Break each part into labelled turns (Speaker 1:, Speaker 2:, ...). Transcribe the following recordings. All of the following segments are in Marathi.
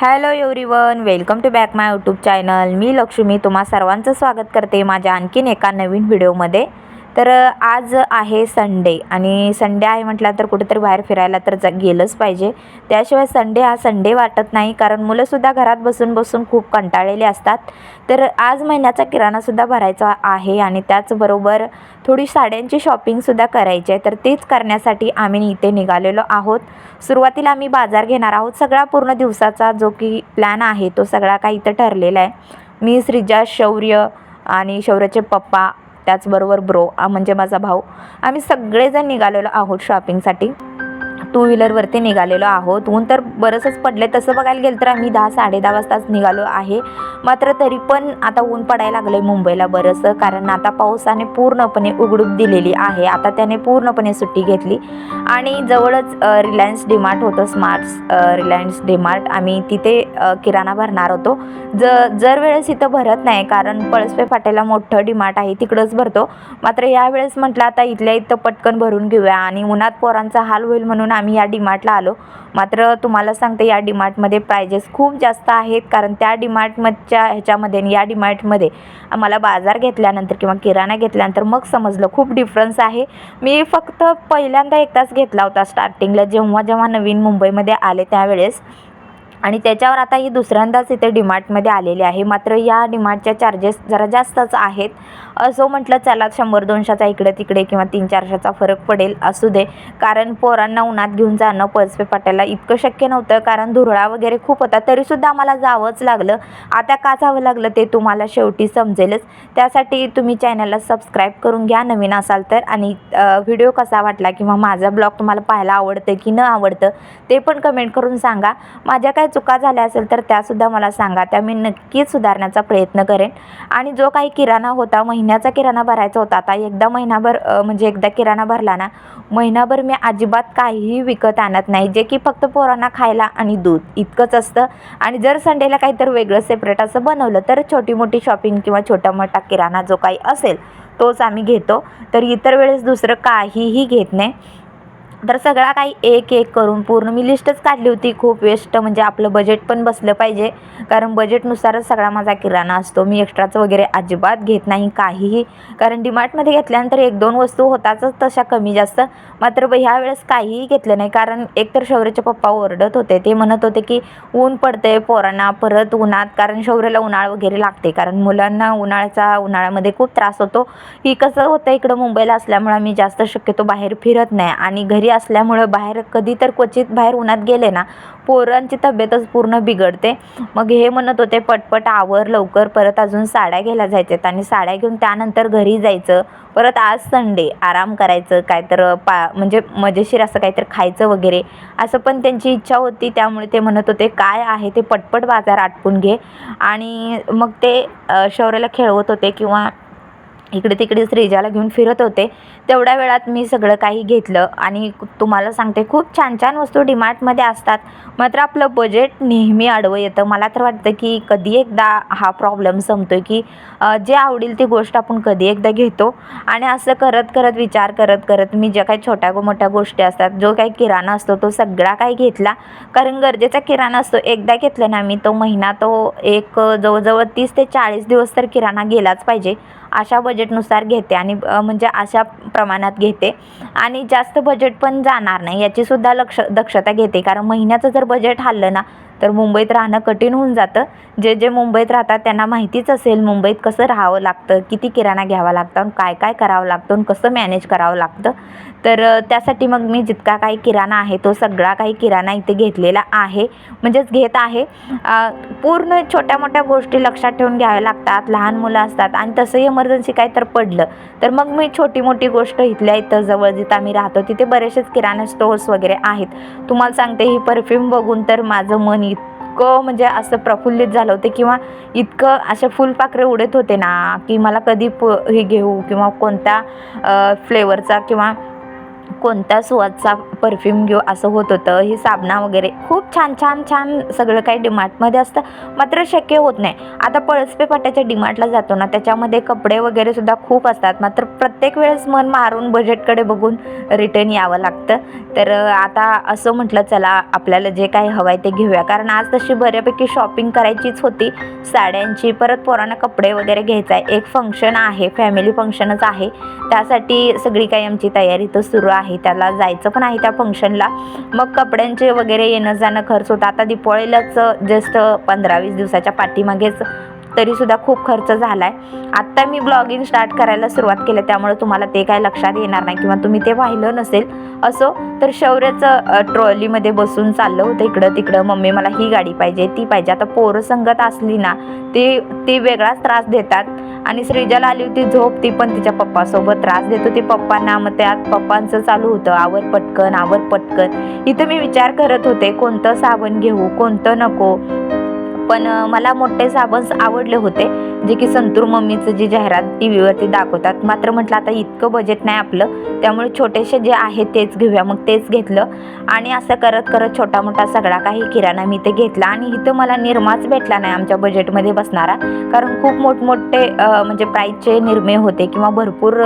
Speaker 1: Hello everyone welcome to back my YouTube channel. मी लक्ष्मी तुम्हा सर्वांचं स्वागत करते माझ्या आणखीन एका नवीन व्हिडिओमध्ये. तर आज आहे संडे आणि संडे आहे म्हटलं तर कुठेतरी बाहेर फिरायला तर जा गेलंच पाहिजे. त्याशिवाय संडे हा संडे वाटत नाही कारण मुलंसुद्धा घरात बसून बसून खूप कंटाळलेली असतात. तर आज महिन्याचा किराणासुद्धा भरायचा आहे आणि त्याचबरोबर थोडी साड्यांची शॉपिंगसुद्धा करायची आहे. तर तेच करण्यासाठी आम्ही इथे निघालेलो आहोत. सुरुवातीला आम्ही बाजार घेणार आहोत. सगळा पूर्ण दिवसाचा जो की प्लॅन आहे तो सगळा काही इथं ठरलेला आहे. मी श्रीजा शौर्य आणि शौर्याचे पप्पा त्याचबरोबर ब्रो म्हणजे माझा भाऊ. आम्ही सगळेजण निघालेलो आहोत शॉपिंगसाठी टू व्हीलरवरती निघालेलो आहोत. ऊन तर बरंचच पडले तसं बघायला गेलं तर आम्ही दहा साडे दहा वाजताच निघालो आहे. मात्र तरी पण आता ऊन पडायला लागलं आहे मुंबईला बरंचसं कारण आता पावसाने पूर्णपणे उघडूप दिलेली आहे. आता त्याने पूर्णपणे सुट्टी घेतली. आणि जवळच रिलायन्स डीमार्ट होतं. स्मार्ट रिलायन्स डीमार्ट आम्ही तिथे किराणा भरणार होतो. ज जर वेळेस इथं भरत नाही कारण पळसपे फाट्याला मोठं डीमार्ट आहे. तिकडंच भरतो. मात्र यावेळेस म्हटलं आता इथल्या इथं पटकन भरून घेऊया. आणि उन्हात पोरांचा हाल होईल म्हणून आम्ही या डीमार्टला आलो. मात्र तुम्हाला सांगते या डीमार्टमध्ये प्रायजेस खूप जास्त आहेत. कारण त्या डीमार्टमधच्या ह्याच्यामध्ये आणि या डीमार्टमध्ये आम्हाला बाजार घेतल्यानंतर किंवा किराणा घेतल्यानंतर मग समजलं खूप डिफरन्स आहे. मी फक्त पहिल्यांदा एकदाच घेतला होता स्टार्टिंगला जेव्हा जेव्हा नवीन मुंबईमध्ये आले त्यावेळेस आणि त्याच्यावर आता ही दुसऱ्यांदाच इथे डीमार्टमध्ये आलेली आहे. मात्र या डीमार्टच्या चार्जेस जरा जास्तच आहेत. असो म्हटलं चला शंभर दोनशेचा इकडे तिकडे किंवा तीन चारशेचा फरक पडेल असू दे. कारण पोरांना उन्हात घेऊन जाणं पळसपे पाट्याला इतकं शक्य नव्हतं. कारण धुरळा वगैरे खूप होता. तरीसुद्धा आम्हाला जावंच लागलं. आता का जावं लागलं ते तुम्हाला शेवटी समजेलच. त्यासाठी तुम्ही चॅनलला सबस्क्राईब करून घ्या. नवीन असाल तर. आणि व्हिडिओ कसा वाटला किंवा माझा ब्लॉग तुम्हाला पाहायला आवडतं की न आवडतं ते पण कमेंट करून सांगा. माझ्या काय चुका झाल्या असेल तर त्यासुद्धा मला सांगा. त्या मी नक्कीच सुधारण्याचा प्रयत्न करेन. आणि जो काही किराणा होता महिन्याचा किराणा भरायचा होता आता एकदा महिनाभर म्हणजे एकदा किराणा भरला ना महिनाभर मी अजिबात काहीही विकत आणत नाही. जे की फक्त पोरांना खायला आणि दूध इतकंच असतं. आणि जर संडेला काहीतरी वेगळं सेपरेट असं बनवलं तर छोटी मोठी शॉपिंग किंवा छोटा मोठा किराणा जो काही असेल तोच आम्ही घेतो. तर इतर वेळेस दुसरं काहीही घेत नाही. तर सगळा काही एक एक करून पूर्ण मी लिस्टच काढली होती खूप वेस्ट म्हणजे आपलं बजेट पण बसलं पाहिजे. कारण बजेटनुसारच सगळा माझा किराणा असतो. मी एक्स्ट्राचं वगैरे अजिबात घेत नाही काहीही. कारण डिमार्टमध्ये घेतल्यानंतर एक दोन वस्तू होताच तशा कमी जास्त. मात्र ब- ह्या वेळेस काहीही घेतलं नाही. कारण एकतर शौर्याचे पप्पा ओरडत होते. ते म्हणत होते की ऊन पडतंय पोरांना परत उन्हात. कारण शौर्याला उन्हाळ वगैरे लागते. कारण मुलांना उन्हाळ्याचा उन्हाळ्यामध्ये खूप त्रास होतो. ही कसं होतं इकडं मुंबईला असल्यामुळं मी जास्त शक्यतो बाहेर फिरत नाही. आणि घरी असल्यामुळं बाहेर कधी तर क्वचित बाहेर उन्हात गेले ना पोरांची तब्येतच पूर्ण बिघडते. मग हे म्हणत होते पटपट आवर लवकर परत अजून साड्या घ्यायला जायच्यात. आणि साड्या घेऊन त्यानंतर घरी जायचं परत आज संडे आराम करायचं काय तर पा म्हणजे मजेशीर असं काहीतरी खायचं वगैरे असं पण त्यांची इच्छा होती. त्यामुळे ते म्हणत होते काय आहे ते पटपट बाजार आटपून घे. आणि मग ते शौर्याला खेळवत होते किंवा इकडे तिकडे श्रीजाला घेऊन फिरत होते. तेवढ्या वेळात मी सगळं काही घेतलं आणि तुम्हाला सांगते खूप छान छान वस्तू डीमार्टमध्ये असतात. मात्र आपलं बजेट नेहमी आडवं येतं. मला तर वाटतं की कधी एकदा हा प्रॉब्लेम संपतो आहे की जे आवडेल ती गोष्ट आपण कधी एकदा घेतो. आणि असं करत करत विचार करत करत मी ज्या काही छोट्या मोठ्या गोष्टी असतात जो काही किराणा असतो तो सगळा काही घेतला. कारण गरजेचा किराणा असतो. एकदा घेतलं ना मी तो महिना तो एक जवळजवळ तीस ते चाळीस दिवस तर किराणा गेलाच पाहिजे. अशा बजेटनुसार घेते आणि म्हणजे अशा प्रमाणात घेते. आणि जास्त बजेट पण जाणार नाही याचीसुद्धा लक्ष दक्षता घेते. कारण महिन्याचं जर बजेट हल्लं ना तर मुंबईत राहणं कठीण होऊन जातं. जे जे मुंबईत राहतात त्यांना माहितीच असेल मुंबईत कसं राहावं लागतं किती किराणा घ्यावा लागतं आणि काय काय करावं लागतं आणि कसं मॅनेज करावं लागतं. तर त्यासाठी मग मी जितका काही किराणा आहे तो सगळा काही किराणा इथे घेतलेला आहे. म्हणजेच घेत आहे. पूर्ण छोट्या मोठ्या गोष्टी लक्षात ठेवून घ्याव्या लागतात. लहान मुलं असतात आणि तसंही इमर्जन्सी काय तर पडलं तर मग मी छोटी मोठी गोष्ट इथल्या इथं जवळ जिथं आम्ही राहतो तिथे बरेचसेच किराणा स्टोअर्स वगैरे आहेत. तुम्हाला सांगते ही परफ्यूम बघून तर माझं मन इतकं म्हणजे असं प्रफुल्लित झालं होतं किंवा इतकं असे फुलपाखरे उडत होते ना की मला कधी प हे घेऊ किंवा कोणत्या फ्लेवरचा किंवा कोणता सुवादचा परफ्यूम घेऊ असं होत होतं. ही साबणा वगैरे खूप छान छान छान सगळं काही डिमार्टमध्ये असतं. मात्र शक्य होत नाही. आता पळसपे फाट्याच्या डिमार्टला जातो ना त्याच्यामध्ये कपडे वगैरे सुद्धा खूप असतात. मात्र प्रत्येक वेळेस मन मारून बजेटकडे बघून रिटर्न यावं लागतं. तर आता असं म्हटलं चला आपल्याला जे काही हवं आहे ते घेऊया. कारण आज तशी बऱ्यापैकी शॉपिंग करायचीच होती. साड्यांची परत पोरांना कपडे वगैरे घ्यायचा आहे एक फंक्शन आहे फॅमिली फंक्शनच आहे. त्यासाठी सगळी काही आमची तयारी तर सुरू आहे. त्याला जायचं पण आहे त्या फंक्शनला मग कपड्यांचे वगैरे येणं जाणं खर्च होता. आता दिपोळीलाच जस्ट पंधरा वीस दिवसाच्या पाठीमागेच तरीसुद्धा खूप खर्च झाला आहे आत्ता मी ब्लॉगिंग स्टार्ट करायला सुरुवात केलं त्यामुळे तुम्हाला ते काय लक्षात येणार नाही किंवा तुम्ही ते पाहिलं नसेल. असो तर शौर्याचं ट्रॉलीमध्ये बसून चाललं होतं इकडं तिकडं. मम्मी मला ही गाडी पाहिजे ती पाहिजे. आता पोरं संगत असली ना ती ती वेगळाच त्रास देतात. आणि श्रीजाला आली होती झोप ती पण तिच्या पप्पासोबत. त्रास देत होती पप्पांना मग त्यात पप्पांचं चालू होतं. आवर पटकन आवर पटकन. इथं मी विचार करत होते कोणतं साबण घेऊ कोणतं नको? पण मला मोठे साबण आवडले होते जे की संतूर मम्मीचं जी जाहिरात टी व्हीवरती दाखवतात. मात्र म्हटलं आता इतकं बजेट नाही आपलं त्यामुळे छोटेसे जे आहे तेच घेऊया. मग तेच घेतलं आणि असं करत करत छोटा मोठा सगळा काही किराणा मी इथे घेतला आणि इथं मला निरमाच भेटला नाही आमच्या बजेटमध्ये बसणारा. कारण खूप मोठमोठे म्हणजे प्राईजचे निरमे होते किंवा भरपूर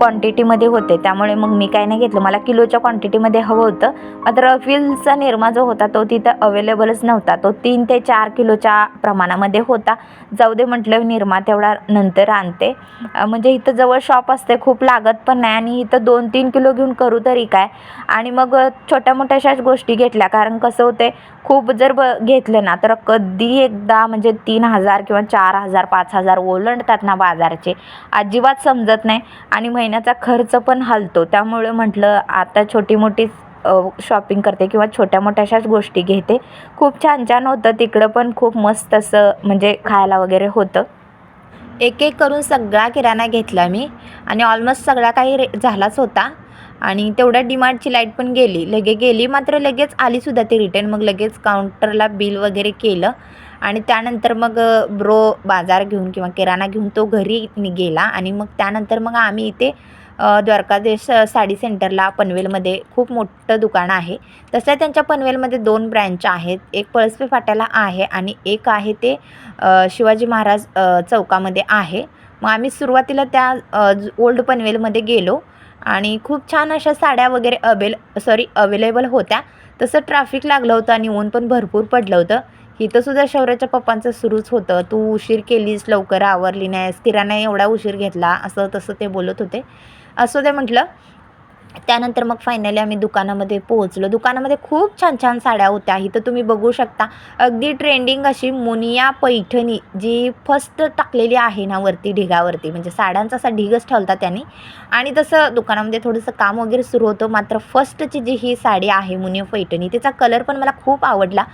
Speaker 1: क्वांटिटीमध्ये होते. त्यामुळे मग मी काय नाही घेतलं. मला किलोच्या क्वांटिटीमध्ये हवं होतं. मात्र फिल्सचा निरमा जो होता तो तिथं अवेलेबलच नव्हता. तो तीन ते चार किलोच्या प्रमाणामध्ये होता. जाऊ दे म्हटलं निरमा तेवढा नंतर आणते. म्हणजे इथं जवळ शॉप असते खूप लागत पण नाही. आणि इथं दोन तीन किलो घेऊन करू तरी काय? आणि मग छोट्या मोठ्याशाच गोष्टी घेतल्या. कारण कसं होते खूप जर ब घेतलं ना तर कधी एकदा म्हणजे तीन हजार किंवा चार हजार पाच हजार ओलंडतात ना बाजारचे. अजिबात समजत नाही. आणि महिन्याचा खर्च पण हालतो. त्यामुळे म्हटलं आता छोटी मोठी शॉपिंग करते किंवा छोट्या मोठ्याशाच गोष्टी घेते. खूप छान छान होतं. तिकडं पण खूप मस्त असं म्हणजे खायला वगैरे होतं. एक एक करून सगळा किराणा घेतला मी. आणि ऑलमोस्ट सगळा काही रे झालाच होता. आणि तेवढ्या डिमार्टची लाइट पण गेली. लगे गेली मात्र लगेच आलीसुद्धा ती रिटर्न मग लगेच काउंटरला बिल वगैरे केलं. आणि त्यानंतर मग ब्रो बाजार घेऊन किंवा किराणा घेऊन तो घरी गेला आणि मग त्यानंतर मग आम्ही इथे द्वारकादेश साडी सेंटरला पनवेलमध्ये खूप मोठं दुकान आहे. तसं त्यांच्या पनवेलमध्ये दोन ब्रँच आहेत. एक पळसपे फाट्याला आहे आणि एक आहे ते शिवाजी महाराज चौकामध्ये आहे. मग आम्ही सुरुवातीला त्या ओल्ड पनवेलमध्ये गेलो आणि खूप छान अशा साड्या वगैरे अवेल सॉरी अवेलेबल होत्या. तसं ट्रॅफिक लागलं होतं आणि ऊन पण भरपूर पडलं होतं. इथं सुद्धा शौर्याच्या पप्पांचं सुरूच होतं. तू उशीर केलीस लवकर आवरली नाहीस किराणा एवढा उशीर घेतला असं तसं ते बोलत होते. असं ते म्हटलं त्यानंतर मग फायनली आम्ही दुकानामध्ये पोहोचलो. दुकानामध्ये खूप छान छान साड्या होत्या. इथं तुम्ही बघू शकता. अगदी ट्रेंडिंग अशी मुनिया पैठणी जी फर्स्ट टाकलेली आहे ना वरती ढिगावरती. म्हणजे साड्यांचा असा ढिगच ठेवता त्यांनी. आणि तसं दुकानामध्ये थोडंसं काम वगैरे सुरू होतं. मात्र फर्स्टची जी ही साडी आहे मुनिया पैठणी तिचा कलर पण मला खूप आवडला.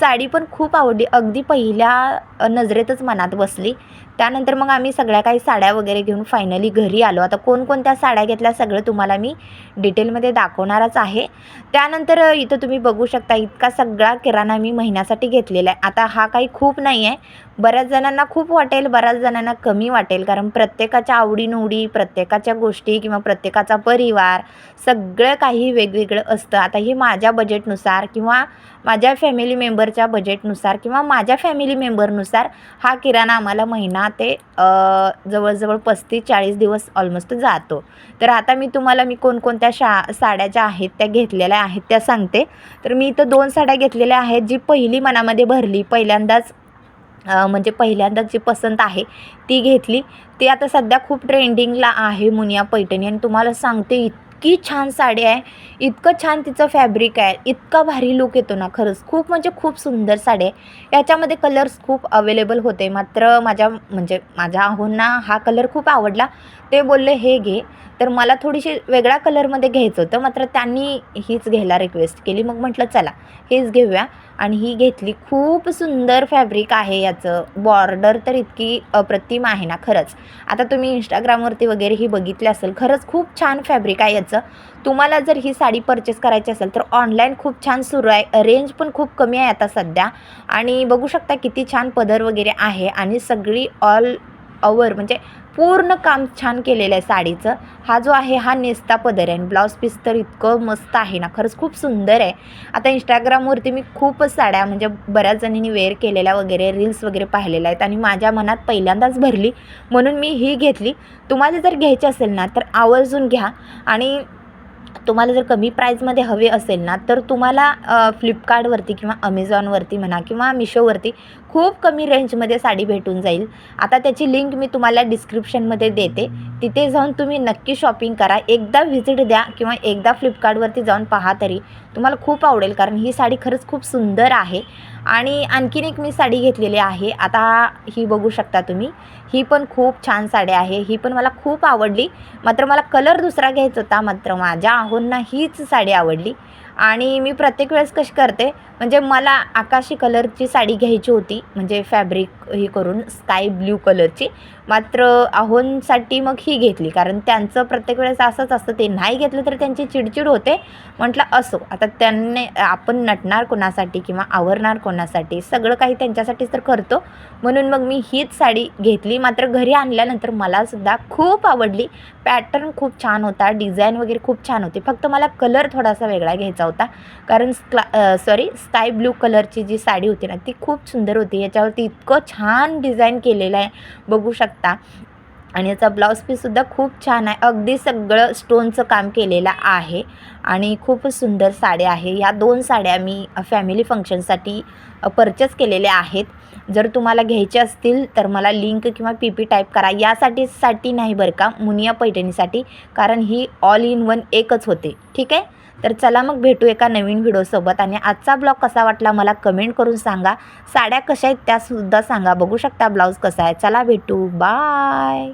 Speaker 1: साडी पण खूप आवडली. अगदी पहिल्या नजरेतच मनात बसली. त्यानंतर मग आम्ही सगळ्या काही साड्या वगैरे घेऊन फायनली घरी आलो. आता कोणकोणत्या साड्या घेतल्या सगळं तुम्हाला मी डिटेलमध्ये दाखवणारच आहे. त्यानंतर इथं तुम्ही बघू शकता इतका सगळा किराणा मी महिन्यासाठी घेतलेला आहे. आता हा काही खूप नाही आहे बऱ्याच जणांना खूप वाटेल बऱ्याच जणांना कमी वाटेल. कारण प्रत्येकाच्या आवडीनिवडी प्रत्येकाच्या गोष्टी किंवा प्रत्येकाचा परिवार सगळं काही वेगवेगळं असतं. आता हे माझ्या बजेटनुसार किंवा माझ्या फॅमिली मेंबरच्या बजेटनुसार किंवा माझ्या फॅमिली मेंबरनुसार हा किराणा आम्हाला महिना ते जवळजवळ पस्तीस चाळीस दिवस ऑलमोस्ट जातो. तर आता मी तुम्हाला मी कोणकोणत्या शा साड्या ज्या आहेत त्या घेतलेल्या आहेत त्या सांगते. तर मी इथं दोन साड्या घेतलेल्या आहेत जी पहिली मनामध्ये भरली. पहिल्यांदाच म्हणजे पहिल्यांदाच जी पसंत आहे ती घेतली. ती आता सध्या खूप ट्रेंडिंगला आहे मुनिया पैठणी. आणि तुम्हाला सांगते इतकी छान साडी आहे. इतकं छान तिचं फॅब्रिक आहे. इतका भारी लुक येतो ना खरंच. खूप म्हणजे खूप सुंदर साडी आहे. याच्यामध्ये कलर्स खूप अवेलेबल होते. मात्र माझ्या म्हणजे माझ्या आहोंना हा कलर खूप आवडला. ते बोलले हे घे. तर मला थोडीशी वेगळ्या कलरमध्ये घ्यायचं होतं. मात्र त्यांनी हीच घ्यायला रिक्वेस्ट केली. मग म्हटलं चला हेच घेऊया. आणि ही घेतली. खूप सुंदर फॅब्रिक आहे याचं. बॉर्डर तर इतकी अप्रतिम आहे ना खरंच. आता तुम्ही इंस्टाग्रामवरती वगैरे ही बघितले असेल. खरंच खूप छान फॅब्रिक आहे याचं. तुम्हाला जर ही साडी परचेस करायची असेल तर ऑनलाईन खूप छान सुरू आहे. रेंज पण खूप कमी आहे आता सध्या. आणि बघू शकता किती छान पदर वगैरे आहे. आणि सगळी ऑल अवर म्हणजे पूर्ण काम छान केलेलं आहे साडीचं. हा जो आहे हा नेस्ता पदर आहे. आणि ब्लाऊज पीस तर इतकं मस्त आहे ना खरंच खूप सुंदर आहे. आता इंस्टाग्रामवरती मी खूपच साड्या म्हणजे बऱ्याच जणींनी वेअर केलेल्या वगैरे रील्स वगैरे पाहिलेल्या आहेत. आणि माझ्या मनात पहिल्यांदाच भरली म्हणून मी ही घेतली. तुम्हाला जर घ्यायची असेल ना तर आवर्जून घ्या. आणि तुम्हाला जर कमी प्राईजमध्ये हवे असेल ना तर तुम्हाला फ्लिपकार्टवरती किंवा अमेझॉनवरती म्हणा किंवा मिशोवरती खूप कमी रेंजमध्ये साडी भेटून जाईल. आता त्याची लिंक मी तुम्हाला डिस्क्रिप्शनमध्ये देते. तिथे जाऊन तुम्ही नक्की शॉपिंग करा. एकदा व्हिजिट द्या किंवा एकदा फ्लिपकार्टवरती जाऊन पहा तरी तुम्हाला खूप आवडेल. कारण ही साडी खरंच खूप सुंदर आहे. आणि आणखीन एक मी साडी घेतलेली आहे. आता ही बघू शकता तुम्ही. ही पण खूप छान साडी आहे. ही पण मला खूप आवडली. मात्र मला कलर दुसरा घ्यायचा होता. मात्र माझ्या आहोंना हीच साडी आवडली. आणि मी प्रत्येक वेळेस कशी करते म्हणजे मला आकाशी कलरची साडी घ्यायची होती म्हणजे फॅब्रिक ही करून स्काय ब्ल्यू कलरची. मात्र आहोंसाठी मग ही घेतली कारण त्यांचं प्रत्येक वेळेस असंच असतं ते नाही घेतलं तर त्यांची चिडचिड होते. म्हटलं असो आता त्यांनी आपण नटणार कोणासाठी किंवा आवरणार कोणासाठी सगळं काही त्यांच्यासाठीच तर करतो. म्हणून मग मी हीच साडी घेतली. मात्र घरी आणल्यानंतर मलासुद्धा खूप आवडली. पॅटर्न खूप छान होता डिझाईन वगैरे खूप छान होती. फक्त मला कलर थोडासा वेगळा घ्यायचा होता कारण स्क्ला सॉरी स्काय ब्ल्यू कलरची जी साडी होती ना ती खूप सुंदर होती. याच्यावरती इतकं छान डिझाईन केलेलं आहे. बघू शकता. आणि याचा ब्लाऊज पीससुद्धा खूप छान आहे. अगदी सगळं स्टोनचं काम केलेलं आहे. आणि खूपच सुंदर साड्या आहे. या दोन साड्या मी फॅमिली फंक्शनसाठी परचेस केलेल्या आहेत. जर तुम्हाला घ्यायचे असतील तर मला लिंक किंवा पी पी टाईप करा. यासाठी साठी नाही बरं का मुनिया पैठणीसाठी. कारण ही ऑल इन वन एकच होते. ठीक आहे? तर चला मग भेटू एका नवीन व्हिडिओसोबत आणि आजचा ब्लॉग कसा वाटला मला कमेंट करून सांगा. साड्या कशा आहेत त्यासुद्धा सांगा. बघू शकता ब्लाऊज कसा आहे. चला भेटू. बाय